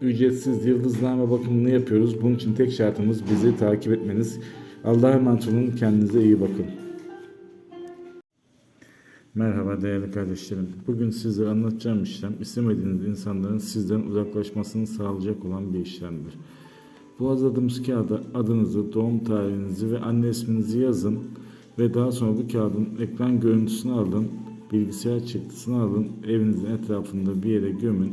ücretsiz yıldızlama bakımını yapıyoruz. Bunun için tek şartımız bizi takip etmeniz. Allah'a emanet olun. Kendinize iyi bakın. Merhaba değerli kardeşlerim. Bugün sizlere anlatacağım işlem istemediğiniz insanların sizden uzaklaşmasını sağlayacak olan bir işlemdir. Bu hazırladığımız kağıda adınızı, doğum tarihinizi ve anne isminizi yazın ve daha sonra bu kağıdın ekran görüntüsünü alın, bilgisayar çıktısını alın, evinizin etrafında bir yere gömün.